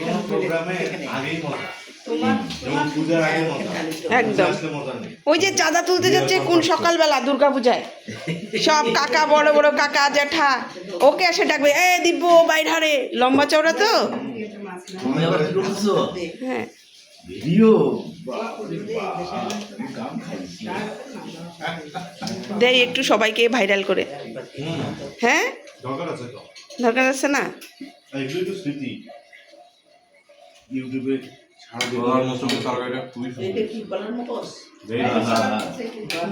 কোনো প্রোগ্রামে আগেই মজা। একদম। ওই যে চাঁদা তুলতে যাচ্ছে কোন সকালবেলা দুর্গা পূজায়? সব কাকা বড় বড় কাকা জ্যাঠা ওকে এসে ডাকবে এ দিব্য বাইর হারে লম্বা চওড়া তো? হ্যাঁ। দেয় একটু সবাইকে ভাইরাল করে। হ্যাঁ? দরকার আছে তো? দরকার আছে না?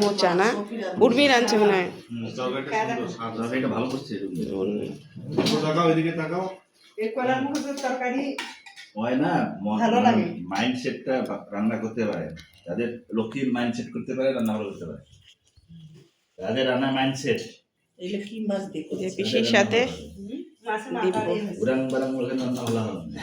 মোচা না? উর্মির আনছে মনে হয়। হয় না মাইন্ডসেটটা রান্না করতে পারে। তাদের লক্ষ্মীর মাইন্ডসেট করতে পারে রান্না ভালো করতে পারে। তাদের রান্না মাইন্ডসেট পিসির সাথে উড়ান বারাং রান্না ভালো হবে না।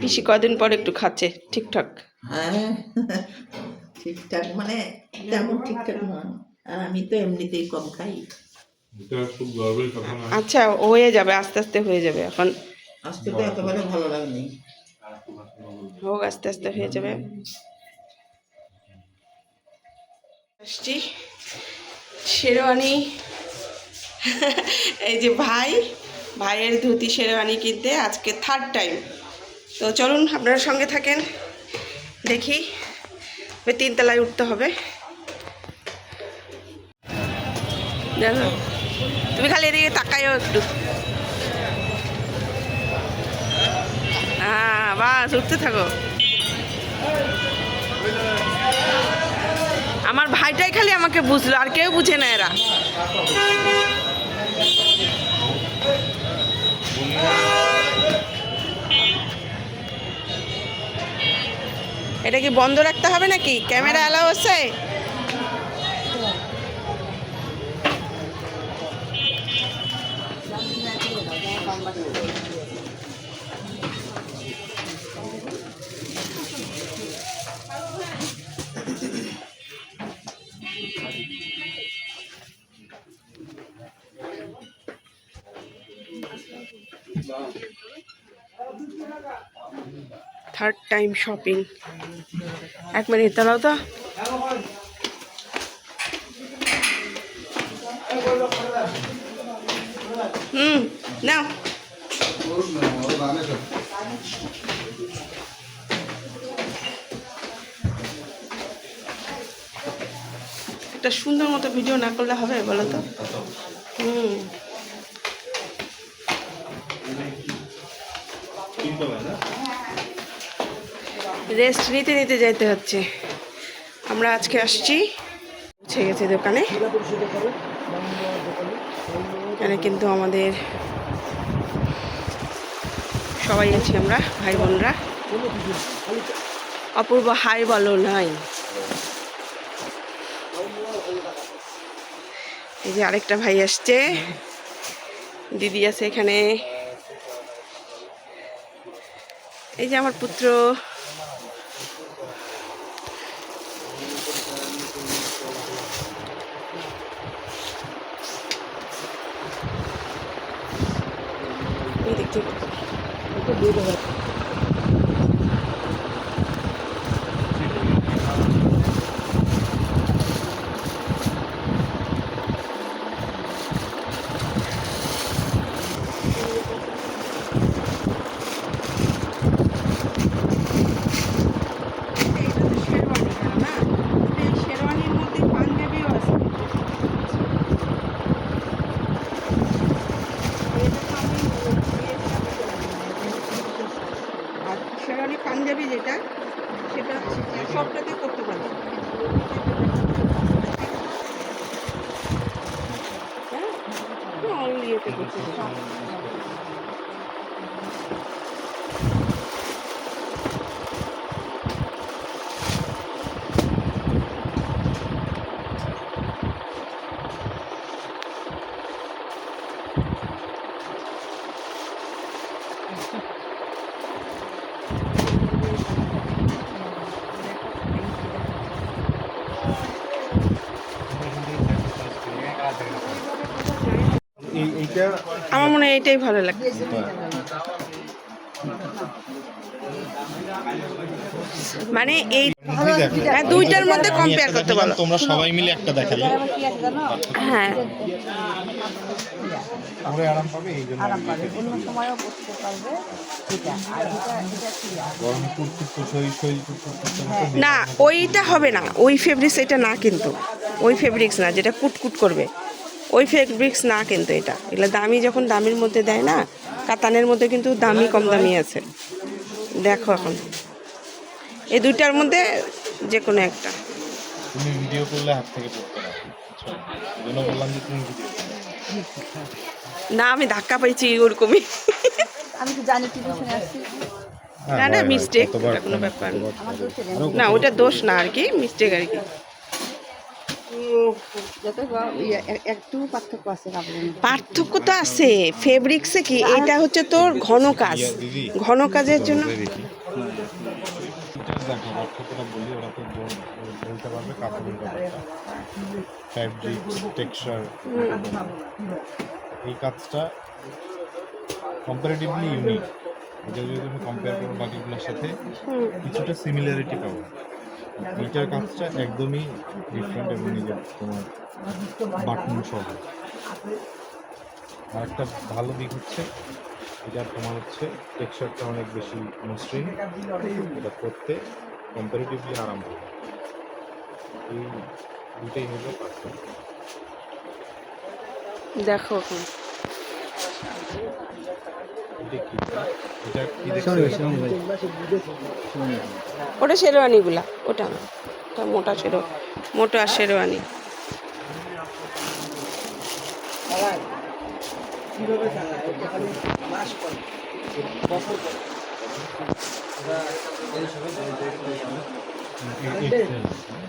পিসি কদিন পর একটু খাচ্ছে ঠিকঠাক? হ্যাঁ ঠিকঠাক মানে তেমন ঠিকঠাক নয়। আর আমি তো এমনিতেই কম খাই। এটা খুব গর্বের কথা নয় আচ্ছা হয়ে যাবে আস্তে আস্তে হয়ে যাবে এখন। আজকে তো একেবারে ভালো লাগেনি। হোক আস্তে আস্তে হয়ে যাবে। আসছি। শেরওয়ানি এই যে ভাই ভাইয়ের ধুতি শেরওয়ানি কিনতে আজকে থার্ড টাইম তো চলুন, আপনারা সঙ্গে থাকেন। দেখি তিনতলায় উঠতে হবে। জানো তুমি খালি এদিকে তাকাইও একটু। হ্যাঁ বাস, উঠতে থাকো। আমার ভাইটাই খালি আমাকে বুঝলো, আর কেউ বুঝে না এরা। এটা কি বন্ধ রাখতে হবে নাকি? ক্যামেরা অ্যালাউ আছে? থার্ড টাইম শপিং এক মিনিট দাঁড়াও তো। হুম, নাও। একটা সুন্দর মতো ভিডিও না করলে হবে, বলো তো? হুম? রেস্ট নিতে নিতে যাইতে হচ্ছে। আমরা আজকে আসছি। পৌঁছে গেছি দোকানে। এখানে কিন্তু আমাদের সবাই আছি আমরা, ভাই বোনরা। অপূর্ব হাই বলো নাই। এই যে আরেকটা ভাই আসছে। দিদি আছে এখানে। এই যে আমার পুত্র Gracias. অল ইয়েতে করতে পারবে আমার মনে হয় এটাই ভালো লাগে মানে এই হ্যাঁ দুইটার মধ্যে কম্পেয়ার করতে বলো। তোমরা সবাই মিলে একটা দেখালে হ্যাঁ। পরে আরাম পাবে এই জন্য গরম কুটকুট সই সই না ওইটা হবে না। ওই ফেব্রিক্স এটা না কিন্তু। ওই ফেব্রিক্স না যেটা কুটকুট করবে। ওই ফেব্রিক্স না কিন্তু এটা। এগুলো দামি যখন দামির মধ্যে দেয় না কাতানের মধ্যে কিন্তু দামি কম দামি আছে। দেখো এখন। এই দুইটার মধ্যে যে কোনো একটা। তুমি ভিডিও করলে হাত থেকে পড়তে না আচ্ছা এই জন্য বললাম যে তুমি ভিডিও না আমি ধাক্কা পাইছি ওরকমই আমি তো জানি আসছি। না না মিস্টেক কোনো ব্যাপার না। না ওটা দোষ না আর কি মিস্টেক আর কি। একটু পার্থক্য আছে পার্থক্য তো আছে। ফেব্রিক্সে কি? এটা হচ্ছে তোর ঘন কাজ। ঘন কাজের জন্য এই কাজটা কম্পারেটিভলি ইউনিক যদি তুমি কম্পেয়ার করো বাকিগুলোর সাথে, কিছুটা সিমিলারিটি পাবো। এইটার কাজটা একদমই ডিফারেন্ট এবং নিজের তোমার বাটন সহ। আর একটা ভালো দিক হচ্ছে, এটা তোমার হচ্ছে টেক্সচারটা অনেক বেশি মসৃণ, এটা করতে কম্পারেটিভলি আরাম হবে এই দুটাই হলো পার্থক্য। দেখো এখন এটা কি এটা কি দেখছ ওটা শেরওয়ানিগুলা ওটা না। ওটা মোটা শেরো মোটা শেরওয়ানি। এক্সেল